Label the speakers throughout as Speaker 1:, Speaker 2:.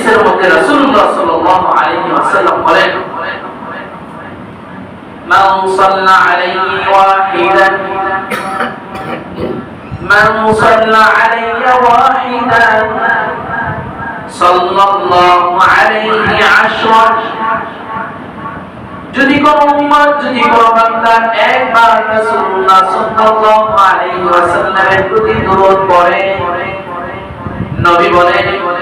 Speaker 1: হাদিসের মধ্যে রাসূলুল্লাহ সাল্লাল্লাহু আলাইহি ওয়াসাল্লাম বলেন من صلى عليه واحدا من صلى علي واحدا صلى الله عليه عشرا যদি কোন উম্মত যদি কোন বান্দা একবার রাসূলুল্লাহ সাল্লাল্লাহু আলাইহি ওয়াসাল্লামের প্রতি দরুদ পড়ে নবী বলেন রব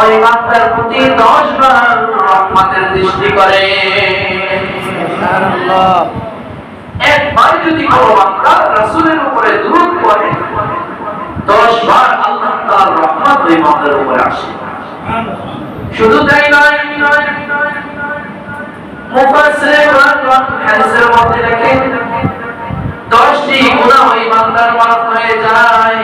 Speaker 1: ওই বান্দার প্রতি 10 বার রহমতের দৃষ্টি করে। একবার যদি কোন বান্দা রাসূলের উপরে দরুদ পড়ে 10 বার আল্লাহ তাআলার রহমত ওই বান্দার উপরে আসে। শুধু তাই নয় মধ্যে লেখেন 10টি গুনাহ ওই বান্দার মাফ যায়।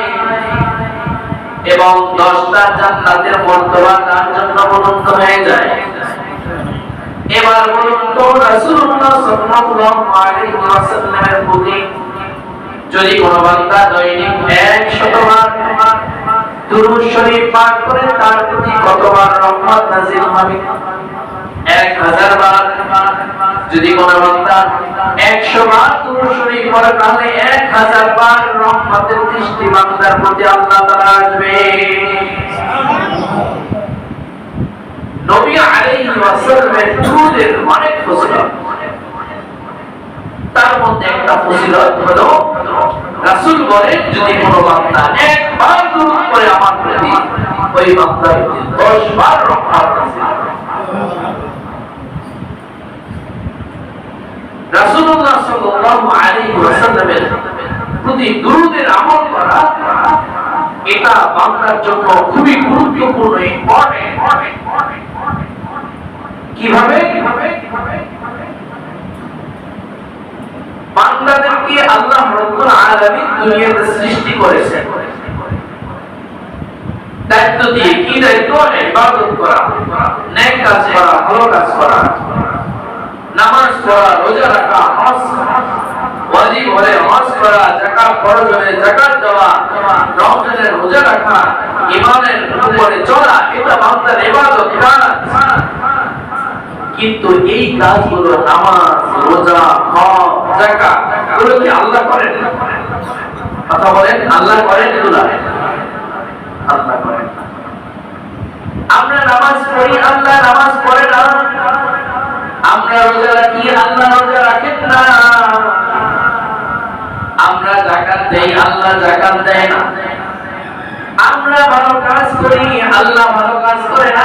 Speaker 1: এবং 10টা জান্নাতের মর্তবা তার জন্য বুলন্দ হয়ে যায়? এবার বলুন তো রাসূলুল্লাহ সাল্লাল্লাহু আলাইহি ওয়াসাল্লামের প্রতি যদি কোনো বান্দা দৈনিক 100 বার দুরূদ শরীফ পাঠ করে, তার প্রতি কতবার রহমত নাযিল হবে? এক হাজার বার। যদি কোনো বান্দা একশো বার দুরূদ শরীফ পড়ে, তাহলে এক হাজার বার রহমতের দৃষ্টি বান্দার প্রতি আল্লাহ তাআলা আসবে নবী ওয়াসাল্লামের দুরূদের অনেক ফজিলত। তার মধ্যে একটা ফজিলত হলো, রাসূল বলেন, যদি কোনো বান্দা একবার দুরূদ পড়ে আমার প্রতি, ওই বান্দার প্রতি 10 বার রহমত নাযিল সাল্লাল্লাহু আলাইহি ওয়াসাল্লামের প্রতি দুরূদের আমল করা, এটা বান্দার জন্য খুবই গুরুত্বপূর্ণ, ইম্পর্টেন্ট। কীভাবে? বান্দাদেরকে আল্লাহ রব্বুল আলামিন দুনিয়াতে সৃষ্টি করেছেন। দায়িত্ব দিয়ে কি দায়িত্ব? ইবাদত করা। নেক কাজ করা, ভালো কাজ করা। নামাজ পড়া, রোজা রাখা, হজ। ওয়াজিব হলে হজ করা, যাকাত ফরজ হলে যাকাত দেওয়া, রমজানের রোজা রাখা ইমানের উপরে চলা, এটা বান্দার ইবাদত কাজ কিন্তু এই কাজগুলো নামাজ, রোজা, হজ এগুলো কি আল্লাহ করেন? কথা বলেন, আল্লাহ করেন এগুলো? আল্লাহ করেন। আমরা নামাজ পড়ি, আল্লাহ নামাজ পড়ে না। আমরা রোজা রাখি, আল্লাহ রোজা রাখেন না। আমরা জাকাত দেই, আল্লাহ জাকাত দেয় না। আমরা ভালো কাজ করি, আল্লাহ ভালো কাজ করে না।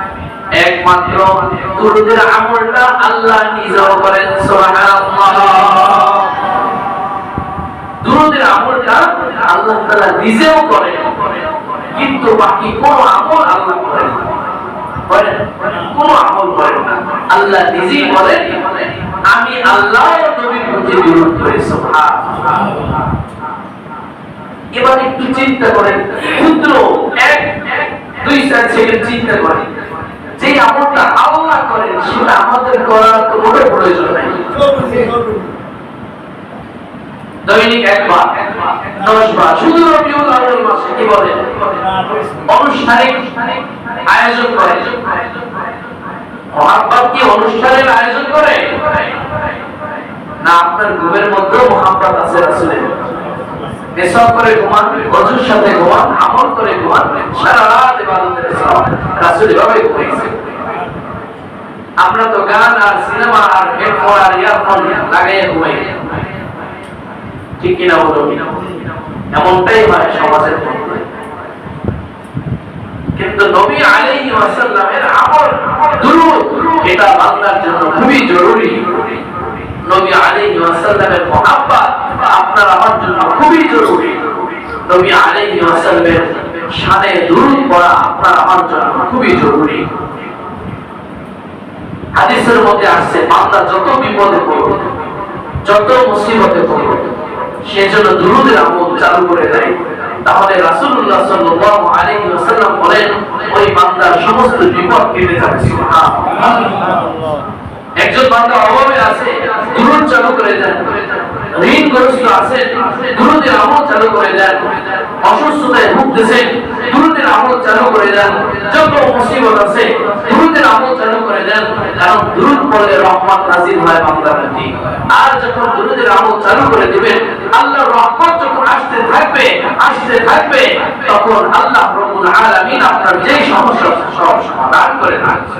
Speaker 1: একমাত্র দুরুদের আমলটা আল্লাহ নিজেও করেন দুরুদের আমলটা আল্লাহ তাআলা নিজেও করেন, কিন্তু বাকি কোন আমল আল্লাহ করেন একটু চিন্তা দুই চার চিন্তা করেন। যে আমলটা আল্লাহ করেন, সেটা আমাদের করার কোনো প্রয়োজন নাই। আয়োজন করে। কি অনুষ্ঠানের আয়োজন করে? না, আপনার ঘুমের মধ্যে মহাব্বত আছে রাসূলের। এসব করে ঘুমান অজুর সাথে ঘুমান আমল করে ঘুমান, সারা রাত ইবাদতের সব রাসূল এভাবে ঘুমাইছে। আমরা তো গান আর সিনেমা আর হেডফোন আর ইয়ারফোন লাগাইয়া ঘুমাই ঠিক কিনা বলো? এমনটাই হয় সমাজের কিন্তু নবী আলাইহি ওয়াসাল্লামের আমল, দুরূদ, এটা বান্দার জন্য খুবই জরুরি। নবী আলাইহি ওয়াসাল্লামের মহাব্বত আপনার আমার জন্য খুবই জরুরি। নবী আলাইহি ওয়াসাল্লামের শানে দুরুদ পড়া আপনার আমার জন্য খুবই জরুরি। হাদিসের মধ্যে আসছে, বান্দা যত বিপদে পড়ুক, যত মুসিবতে পড়ুক সেজন্য দুরুদের আমল চালু করে দেয়। তাহলে রাসূলুল্লাহ সাল্লাল্লাহু আলাইহি ওয়াসাল্লাম বলেন, ওই বান্দার সমস্ত বিপদ কেটে যাবে, সুবহানাল্লাহ। একজন বান্দা অভাবে আছে, দুরুদ চালু করে দেন ঋণগ্রস্ত আছেন দুরুদের আমল চালু করে দেন। অসুস্থতায় ভুগতেছেন দুরুদের আমল চালু করে দেন। যত মুসিবত আছে, দুরুদের আমল চালু করে দেন। কারণ দুরুদ পড়লে রহমত নাজিল হয় বান্দার প্রতি। আর যখন দুরুদের আমল চালু করে দিবেন, আল্লাহর রহমত যখন আসতে থাকবে আসতে থাকবে, তখন আল্লাহ রব্বুল আলামিন আপনার যেই সমস্যা সব সমাধান করে রাখছে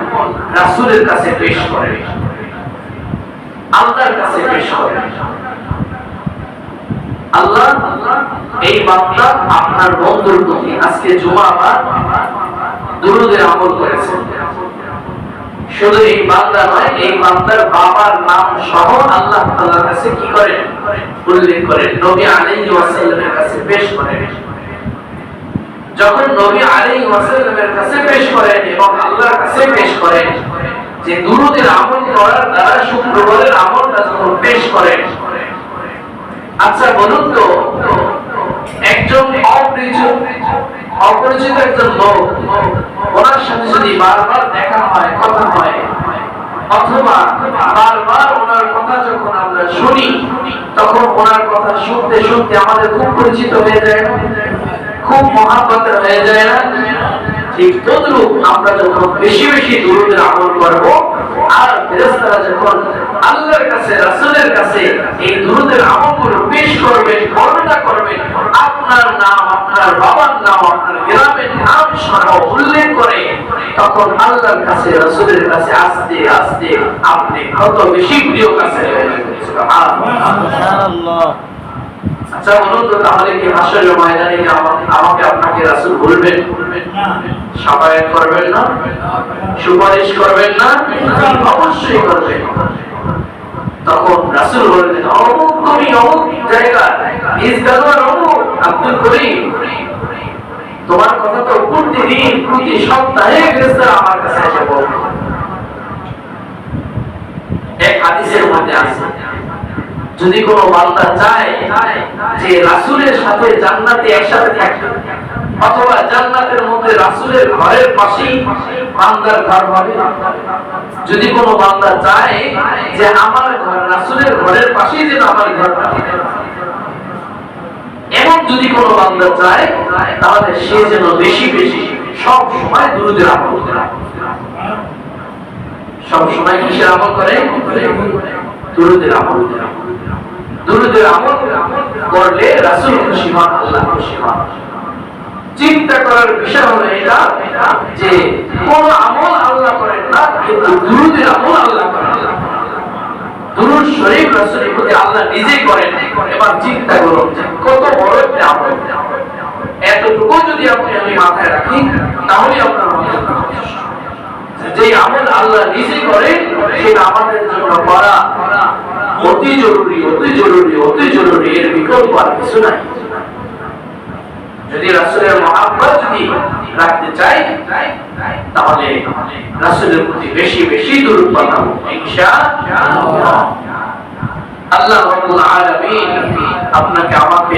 Speaker 1: রাসূলের কাছে পেশ করে। আল্লাহর কাছে পেশ করে। আল্লাহ, এই বান্দা আপনার বন্ধুর প্রতি আজকে জুমাবার দুরুদের আমল করেছে। শুধু এই বান্দা নয়, এই বান্দার বাবার নাম সহ আল্লাহ তাআলার কাছে কি করেন? উল্লেখ করেন, নবী আলাইহি ওয়াসাল্লামের কাছে পেশ করেন। যখন নবী আলাইহি ওয়াসাল্লামের কাছে পেশ করেন এবং করেন যে দুরুদের আমল করার দ্বারা শুক্রবারের আমলটা যখন পেশ করেন আচ্ছা বলুন তো, একজন অপরিচিত অপরিচিত একজন লোক, ওনার সাথে যদি বারবার দেখা হয়, কথা হয়, অথবা বারবার ওনার কথা যখন আমরা শুনি, তখন ওনার কথা শুনতে শুনতে আমাদের খুব পরিচিত হয়ে যায় খুব মহাব্বতের হয়ে যায় না? আমরা যখন বেশি বেশি দুরুদের আমল করব, আর ফেরেশতারা যখন আল্লাহর কাছে, রাসূলের কাছে এই দুরুদের আমলগুলো পেশ করবেন বর্ণনা করবেন আপনার নাম, আপনার বাবার নাম, আপনার গ্রামের নাম সহ উল্লেখ করে তখন আল্লাহর কাছে, রাসূলের কাছে আস্তে আস্তে আপনি কত বেশি প্রিয় কাছে সুবহানাল্লাহ। আচ্ছা বলুন তো তাহলে কি হাসরের ময়দানে কি আমাকে আপনাকে রাসূল বলবেন সাফায়াত করবেন না? সুপারিশ করবেন না? অবশ্যই করবেন। তখন রাসূল বললেন অমুক তুমি অমুক জায়গা ইস গাজওয়ার অমুক আব্দুল করিম। তোমার কথা তো প্রতিদিন প্রতি সপ্তাহে ফেরেশতারা আমার কাছে এসে বলতো এক হাদিসের মধ্যে আছে। যদি কোনো বান্দা চায় যে রাসূলের সাথে জান্নাতে একসাথে থাকবে, অথবা জান্নাতের মধ্যে রাসূলের ঘরের পাশেই বান্দার ঘর হবে। যদি কোনো বান্দা চায় যে আমার ঘর, রাসূলের ঘরের পাশেই যেন আমার ঘর থাকে এমন যদি কোনো বান্দা চায়, তাহলে সে যেন বেশি বেশি সব সময় দুরুদের আমল করে। সব সময় কিসের আমল করে? দুরুদের আমল দুরুদের আমল করলে রাসূল খুশি হন আল্লাহ খুশি হন চিন্তা করার বিষয় হলো এটা, যে কোন আমল আল্লাহ করেন না, কিন্তু দুরুদের আমল আল্লাহ করেন। দুরুদ শরীফ রাসূলের প্রতি আল্লাহ নিজেই করেন। এবার চিন্তা করুন কত বড় একটা আমল। এতটুকু যদি আপনি আমি মাথায় রাখি, তাহলে আপনার যে আমল আল্লাহ নিজে করে সেটা আমাদের জন্য করা অতি জরুরি অতি জরুরি অতি জরুরি। এর বিকল্প আর কিছু নাই। যদি রাসূলের মহাব্বত যদি রাখতে চাই, তাহলে রাসূলের প্রতি বেশি বেশি দূরত পাঠাবো আল্লাহ আপনাকে আমাকে